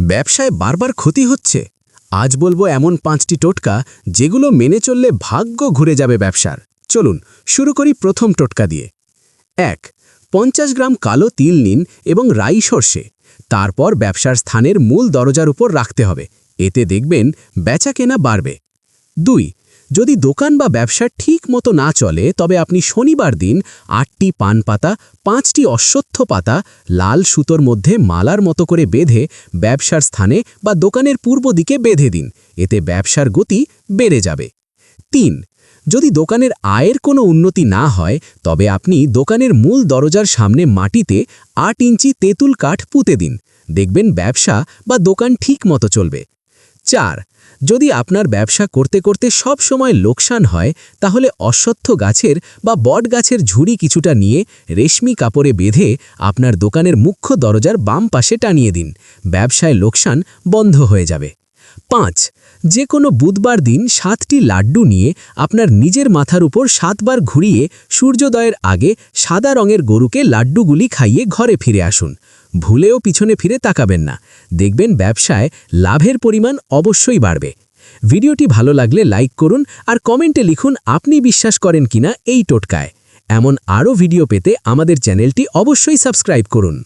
ব্যবসায় বারবার ক্ষতি হচ্ছে। আজ বলব এমন পাঁচটি টোটকা যেগুলো মেনে চললে ভাগ্য ঘুরে যাবে ব্যবসার। চলুন, শুরু করি প্রথম টোটকা দিয়ে। এক, পঞ্চাশ গ্রাম কালো তিল নিন এবং রাই সর্ষে। তারপর ব্যবসার স্থানের মূল দরজার উপর রাখতে হবে। এতে দেখবেন বেচা কেনা বাড়বে। দুই যদি দোকান বা ব্যবসা ঠিক মতো না চলে, তবে আপনি শনিবার দিন আটটি পান পাতা পাঁচটি অশ্বত্থ পাতা, লাল সুতোর মধ্যে মালার মতো করে বেঁধে ব্যবসার স্থানে বা দোকানের পূর্ব দিকে বেঁধে দিন। এতে ব্যবসার গতি বেড়ে যাবে। তিন, যদি দোকানের আয়ের কোনো উন্নতি না হয়, তবে আপনি দোকানের মূল দরজার সামনে মাটিতে আট ইঞ্চি তেঁতুল কাঠ পুঁতে দিন। দেখবেন ব্যবসা বা দোকান ঠিক মতো চলবে। চার, যদি আপনার ব্যবসা করতে করতে সব সময় লোকসান হয়, তাহলে অশ্বত্থ গাছের বা বট গাছের ঝুড়ি কিছুটা নিয়ে রেশমি কাপড়ে বেঁধে আপনার দোকানের মুখ্য দরজার বাম পাশে টানিয়ে দিন। ব্যবসায় লোকসান বন্ধ হয়ে যাবে। পাঁচ, যে কোনো বুধবার দিন সাতটি লাড্ডু নিয়ে আপনার নিজের মাথার উপর সাতবার ঘুরিয়ে সূর্যোদয়ের আগে সাদা রঙের গরুকে লাড্ডুগুলি খাইয়ে ঘরে ফিরে আসুন। ভুলেও পিছনে ফিরে তাকাবেন না। দেখবেন ব্যবসায় লাভের পরিমাণ অবশ্যই বাড়বে। ভিডিওটি ভালো লাগলে লাইক করুন আর কমেন্টে লিখুন আপনি বিশ্বাস করেন কিনা এই টোটকায়। এমন আরও ভিডিও পেতে আমাদের চ্যানেলটি অবশ্যই সাবস্ক্রাইব করুন।